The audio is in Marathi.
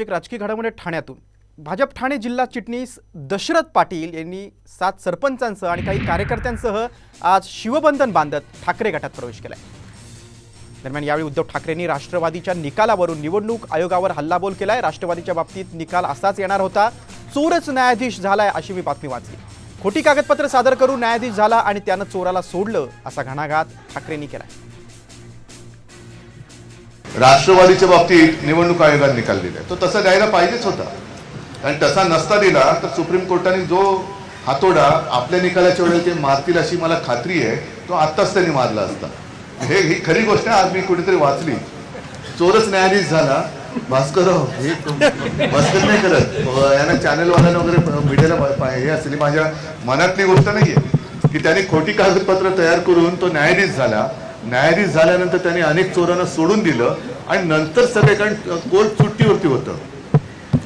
पुढची राजकीय घडामोडी ठाण्यातून. भाजप ठाणे जिल्हा चिटणीस दशरथ पाटील यांनी सात सरपंचांसह आणि काही कार्यकर्त्यांसह आज शिवबंधन बांधत ठाकरे गटात प्रवेश केलाय. दरम्यान यावेळी उद्धव ठाकरेंनी राष्ट्रवादीच्या निकालावरून निवडणूक आयोगावर हल्लाबोल केलाय. राष्ट्रवादीच्या बाबतीत निकाल असाच येणार होता. चोरच न्यायाधीश झालाय अशी मी बातमी वाचली. खोटी कागदपत्र सादर करून न्यायाधीश झाला आणि त्यानं चोराला सोडलं असा घणाघात ठाकरेंनी केलाय. राष्ट्रवादीच्या बाबतीत निवडणूक आयोगाने निकाल दिला तो तसा द्यायला पाहिजेच होता. कारण तसा नसता दिला तर सुप्रीम कोर्टाने जो हातोडा आपल्या निकालाच्या वेळेला ते मारतील अशी मला खात्री आहे तो आत्ताच त्यांनी मारला असता. हे ही खरी गोष्ट आहे आज मी कुठेतरी वाचली. चोरच न्यायाधीश झाला. भास्करराव हे भास्कर नाही करत. यांना चॅनलवाल्यांना वगैरे मीडियाला हे असेल माझ्या मनातली गोष्ट नाहीये. की त्यांनी खोटी कागदपत्र तयार करून तो न्यायाधीश झाला. न्यायाधीश झाल्यानंतर त्यांनी अनेक चोरांना सोडून दिलं आणि नंतर सगळे कारण कोर्ट सुट्टीवरती होतं.